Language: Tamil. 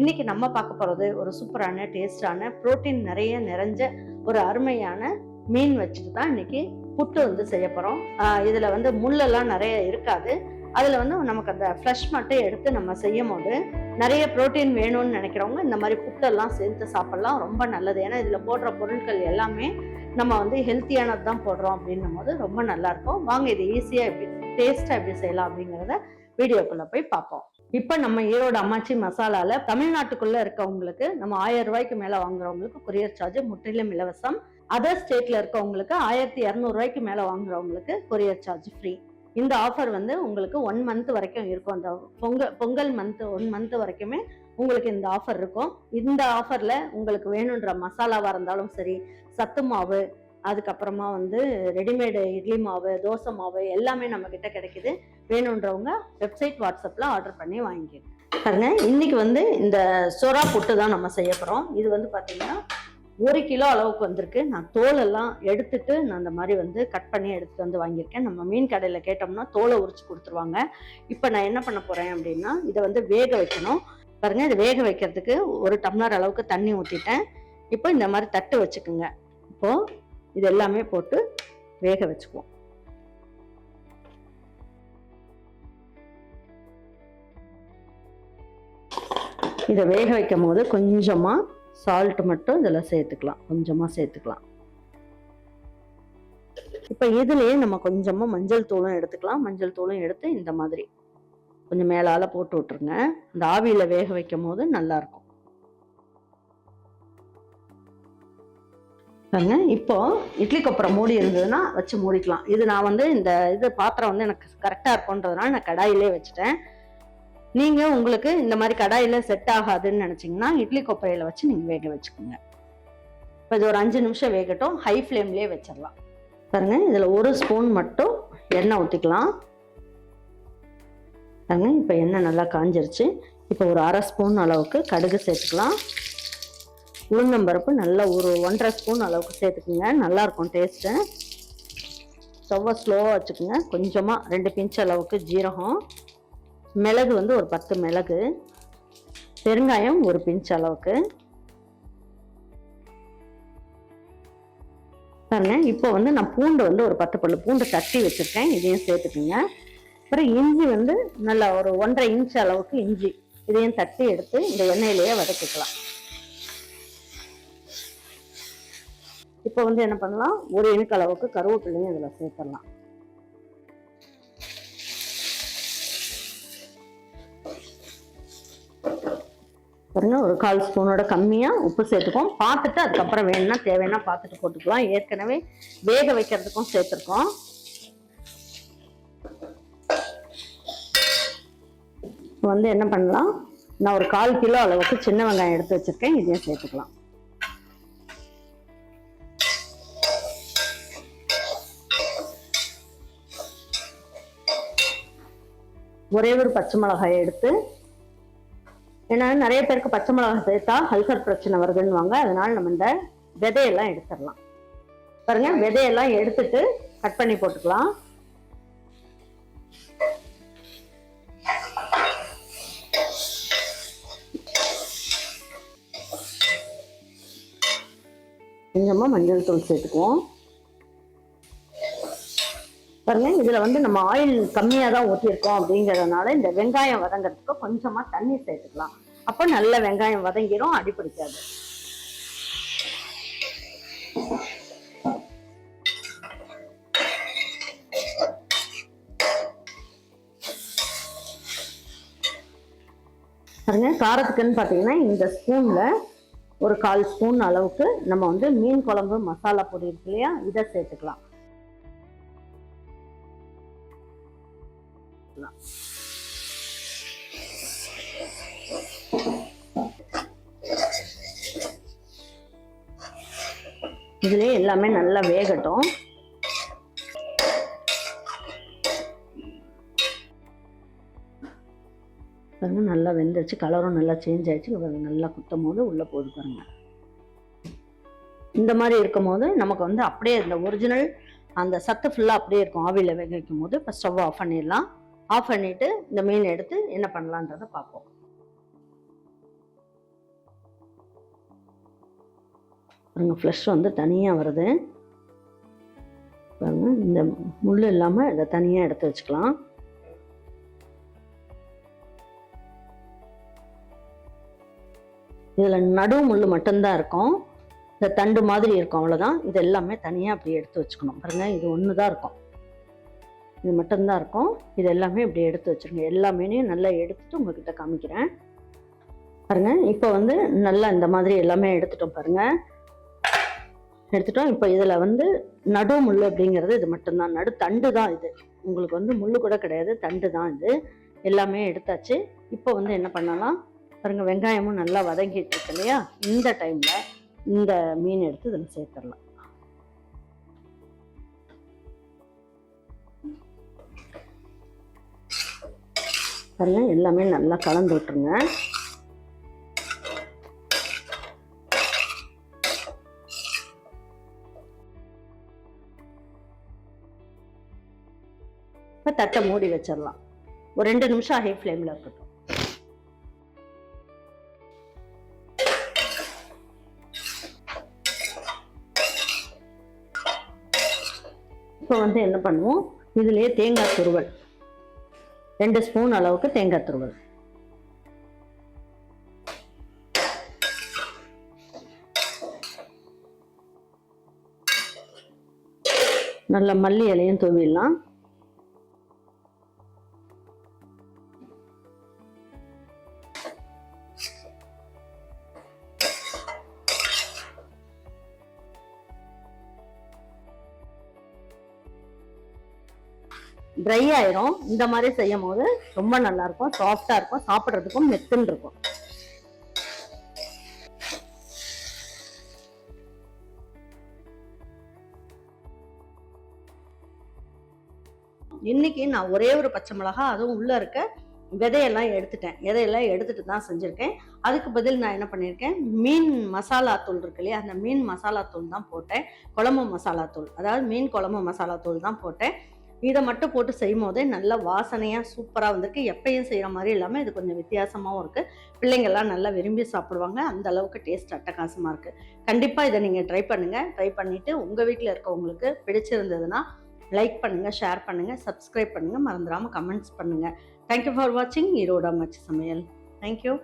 இன்னைக்கு நம்ம பார்க்க போறது ஒரு சூப்பரான டேஸ்டான புரோட்டீன் நிறைய நிறைஞ்ச ஒரு அருமையான மீன் வச்சுட்டு தான் இன்னைக்கு புட்டு வந்து செய்ய போறோம். இதுல வந்து முள்ளெல்லாம் நிறைய இருக்காது. அதுல வந்து நமக்கு அந்த ஃப்ளஷ் மட்டும் எடுத்து நம்ம செய்யும் போது நிறைய புரோட்டீன் வேணும்னு நினைக்கிறவங்க இந்த மாதிரி புட்டெல்லாம் சேர்த்து சாப்பிடலாம். ரொம்ப நல்லது. ஏன்னா இதுல போடுற பொருட்கள் எல்லாமே நம்ம வந்து ஹெல்த்தியானது தான் போடுறோம் அப்படின்னும் போது ரொம்ப நல்லா இருக்கும். வாங்க இது ஈஸியா எப்படி டேஸ்டா எப்படி செய்யலாம் அப்படிங்கிறத வீடியோக்குள்ள போய் பார்ப்போம். இப்போ நம்ம ஈரோடு அம்மாச்சி மசாலாவில் தமிழ்நாட்டுக்குள்ளே இருக்கவங்களுக்கு நம்ம ஆயிரம் ரூபாய்க்கு மேலே வாங்குறவங்களுக்கு கொரியர் சார்ஜ் முற்றிலும் இலவசம். அதர் ஸ்டேட்டில் இருக்கவங்களுக்கு ஆயிரத்தி இரநூறுவாய்க்கு மேலே வாங்குறவங்களுக்கு கொரியர் சார்ஜ் ஃப்ரீ இந்த ஆஃபர் வந்து உங்களுக்கு ஒன் மந்த் வரைக்கும் இருக்கும். அந்த Pongal Pongal month one month வரைக்குமே உங்களுக்கு இந்த ஆஃபர் இருக்கும். இந்த ஆஃபரில் உங்களுக்கு வேணுன்ற மசாலாவாக இருந்தாலும் சரி சத்து மாவு அதுக்கப்புறமா வந்து ரெடிமேடு இட்லி மாவு தோசை மாவு எல்லாமே நம்மக்கிட்ட கிடைக்கிது. கிடைக்குது வேணுன்றவங்க வெப்சைட் வாட்ஸ்அப்பில் ஆர்டர் பண்ணி வாங்கிக்கோங்க. பாருங்க இன்னைக்கு வந்து இந்த சொரா புட்டு தான் நம்ம செய்ய போகிறோம் இது வந்து பார்த்திங்கன்னா ஒரு கிலோ அளவுக்கு வந்திருக்கு. நான் தோலெல்லாம் எடுத்துட்டு நான் அந்த மாதிரி வந்து கட் பண்ணி எடுத்துட்டு வந்து வாங்கியிருக்கேன். நம்ம மீன் கடையில் கேட்டோம்னா தோலை உரிச்சு கொடுத்துருவாங்க. இப்போ நான் என்ன பண்ண போகிறேன் அப்படின்னா இதை வந்து வேக வைக்கணும். பாருங்க இதை வேக வைக்கிறதுக்கு ஒரு டம்ளர் அளவுக்கு தண்ணி ஊற்றிட்டேன் இப்போ இந்த மாதிரி தட்டு வச்சுக்குங்க. இப்போது இது எல்லாமே போட்டு வேக வச்சுக்குவோம். இதை வேக வைக்கும் போது கொஞ்சமாக சால்ட் மட்டும் இதில் சேர்த்துக்கலாம். கொஞ்சமாக சேர்த்துக்கலாம். இப்போ இதுலேயே நம்ம கொஞ்சமாக மஞ்சள் தூளும் எடுத்துக்கலாம். மஞ்சள் தூளும் எடுத்து இந்த மாதிரி கொஞ்சம் மேலால போட்டு விட்டுருங்க. இந்த ஆவியில் வேக வைக்கும் போது நல்லாயிருக்கும் பாருங்க. இப்போ இட்லி கொப்பரை மூடி இருந்ததுன்னா வச்சு மூடிக்கலாம். இது நான் வந்து இந்த இது பாத்திரம் வந்து எனக்கு கரெக்டாக இருக்கும்ன்றதுனால நான் கடாயிலே வச்சுட்டேன். நீங்க உங்களுக்கு இந்த மாதிரி கடாயில செட் ஆகாதுன்னு நினைச்சீங்கன்னா இட்லி கொப்பரையில வச்சு நீங்க வேக வச்சுக்கோங்க. இப்போ இது ஒரு அஞ்சு நிமிஷம் வேகட்டும். ஹை ஃப்ளேம்லேயே வச்சிடலாம். பாருங்க. இதுல ஒரு ஸ்பூன் மட்டும் எண்ணெய் ஊற்றிக்கலாம் பாருங்க. இப்போ எண்ணெய் நல்லா காஞ்சிருச்சு. இப்போ ஒரு அரை ஸ்பூன் அளவுக்கு கடுகு சேர்த்துக்கலாம். உளுந்தம்பருப்பு நல்லா ஒரு ஒன்றரை ஸ்பூன் அளவுக்கு சேர்த்துக்குங்க. நல்லாயிருக்கும் டேஸ்ட்டு ஸ்டவ்வை ஸ்லோவாக வச்சுக்கோங்க. கொஞ்சமாக ரெண்டு பிஞ்ச் அளவுக்கு ஜீரகம். மிளகு வந்து ஒரு பத்து மிளகு. பெருங்காயம் ஒரு பிஞ்ச் அளவுக்கு. பாருங்க இப்போ வந்து நான் பூண்டு வந்து ஒரு பத்து பல்லு பூண்டு தட்டி வச்சுருக்கேன். இதையும் சேர்த்துக்குங்க. அப்புறம் இஞ்சி வந்து நல்லா ஒரு ஒன்றரை இன்ச் அளவுக்கு இஞ்சி. இதையும் தட்டி எடுத்து இந்த எண்ணெயிலேயே வதக்கிக்கலாம். இப்போ வந்து என்ன பண்ணலாம்? ஒரு இனுக்கு அளவுக்கு கருவேப்பிலையும் இதில் சேர்த்துடலாம். பாருங்க ஒரு கால் ஸ்பூனோட கம்மியாக உப்பு சேர்த்துக்கோம் பார்த்துட்டு அதுக்கப்புறம் வேணும்னா தேவைன்னா பார்த்துட்டு போட்டுக்கலாம். ஏற்கனவே வேக வைக்கிறதுக்கும் சேர்த்துருக்கோம். இப்போ வந்து என்ன பண்ணலாம்? நான் ஒரு கால் கிலோ அளவுக்கு சின்ன வெங்காயம் எடுத்து வச்சிருக்கேன். இதையும் சேர்த்துக்கலாம். ஒரே ஒரு பச்சை மிளகாயை எடுத்து ஏன்னா நிறைய பேருக்கு பச்சை மிளகாய் சேர்த்தா அல்சர் பிரச்சனை வருதுன்னுவாங்க. அதனால நம்ம இந்த விதையெல்லாம் எடுத்துடலாம். பாருங்க விதையெல்லாம் எடுத்துட்டு கட் பண்ணி போட்டுக்கலாம். கொஞ்சமாக மஞ்சள் தூள் சேர்த்துக்குவோம். பாருங்க இதுல வந்து நம்ம ஆயில் கம்மியா தான் ஊற்றிருக்கோம் அப்படிங்கறதுனால இந்த வெங்காயம் வதங்கிறதுக்கு கொஞ்சமா தண்ணி சேர்த்துக்கலாம். அப்போ நல்ல வெங்காயம் வதங்கிரும் அடி பிடிக்காது. பாருங்க காரத்துக்குன்னு பார்த்தீங்கன்னா இந்த ஸ்பூன்ல ஒரு கால் ஸ்பூன் அளவுக்கு நம்ம வந்து மீன் குழம்பு மசாலா பொடி இருக்கு இல்லையா? இதை சேர்த்துக்கலாம். இதுலயே எல்லாமே நல்லா வேகட்டும். பாருங்க நல்லா வெந்துருச்சு. கலரும் நல்லா சேஞ்ச் ஆயிடுச்சு. பாருங்க நல்லா குத்தும் போது உள்ள போகுது பாருங்க. இந்த மாதிரி இருக்கும் போது நமக்கு வந்து அப்படியே இந்த ஒரிஜினல் அந்த சத்து ஃபுல்லாக அப்படியே இருக்கும். ஆவியில் வேக வைக்கும் போது இப்போ ஸ்டவ் ஆஃப் பண்ணிடலாம். ஆஃப் பண்ணிட்டு இந்த மீன் எடுத்து என்ன பண்ணலான்றத பார்ப்போம். பாருங்க ஃப்ளஷ் வந்து தனியாக வருது. பாருங்க இந்த முள் இல்லாமல் இதை தனியாக எடுத்து வச்சுக்கலாம். இதில் நடு முள் மட்டும்தான் இருக்கும். இந்த தண்டு மாதிரி இருக்கும் அவ்வளோதான் இது எல்லாமே தனியாக அப்படி எடுத்து வச்சுக்கணும். பாருங்கள் இது ஒன்று தான் இருக்கும். இது மட்டும்தான் இருக்கும். இது எல்லாமே இப்படி எடுத்து வச்சுருங்க. எல்லாமே நல்லா எடுத்துட்டு உங்ககிட்ட காமிக்கிறேன். பாருங்கள் இப்போ வந்து நல்லா இந்த மாதிரி எல்லாமே எடுத்துட்டோம் பாருங்கள் எடுத்துட்டோம். இப்போ இதில் வந்து நடு முள் அப்படிங்கிறது இது மட்டும்தான். நடு தண்டு தான் இது. உங்களுக்கு வந்து முள் கூட கிடையாது தண்டு தான் இது. எல்லாமே எடுத்தாச்சு. இப்போ வந்து என்ன பண்ணலாம்? பாருங்கள் வெங்காயமும் நல்லா வதங்கிட்டு இருக்கு இல்லையா? இந்த டைமில் இந்த மீன் எடுத்து இதில் சேர்த்துடலாம். பாருங்க எல்லாமே நல்லா கலந்து விட்டுருங்க. இப்போ தட்டை மூடி வச்சிடலாம். ஒரு ரெண்டு நிமிஷம் ஹை ஃப்ளேமில் இருக்கட்டும். இப்போ வந்து என்ன பண்ணுவோம்? இதுலேயே தேங்காய் துருவல். ரெண்டு ஸ்பூன் அளவுக்கு தேங்காய் துருவல். நல்ல மல்லி இலையும் தூவிடலாம். ட்ரை ஆயிரும். இந்த மாதிரி செய்யும் போது ரொம்ப நல்லா இருக்கும் சாஃப்டா இருக்கும். சாப்பிட்றதுக்கும் மெத்துன்னு இருக்கும். இன்னைக்கு நான் ஒரே ஒரு பச்சை மிளகா அதுவும் உள்ள இருக்க விதையெல்லாம் எடுத்துட்டேன். விதையெல்லாம் எடுத்துட்டு தான் செஞ்சுருக்கேன். அதுக்கு பதில் நான் என்ன பண்ணியிருக்கேன் மீன் மசாலா தூள் இருக்கு இல்லையா? அந்த மீன் மசாலா தூள் தான் போட்டேன். குழம்பு மசாலா தூள். அதாவது மீன் குழம்பு மசாலா தூள் தான் போட்டேன். இதை மட்டும் போட்டு செய்யும் போதே நல்ல வாசனையாக சூப்பராக வந்திருக்கு. எப்பயும் செய்கிற மாதிரி இல்லாமல் இது கொஞ்சம் வித்தியாசமாகவும் இருக்குது பிள்ளைங்கள்லாம் நல்லா விரும்பி சாப்பிடுவாங்க. அந்த அளவுக்கு டேஸ்ட் அட்டகாசமாக இருக்குது கண்டிப்பாக இதை நீங்கள் ட்ரை பண்ணுங்கள் ட்ரை பண்ணிவிட்டு உங்கள் வீட்டில் இருக்கவங்களுக்கு பிடிச்சிருந்ததுன்னா லைக் பண்ணுங்கள் ஷேர் பண்ணுங்கள் சப்ஸ்கிரைப் பண்ணுங்கள் மறந்துடாமல் கமெண்ட்ஸ் பண்ணுங்கள் தேங்க்யூ ஃபார் வாட்சிங் ஈரோட மச்சு சமையல். தேங்க்யூ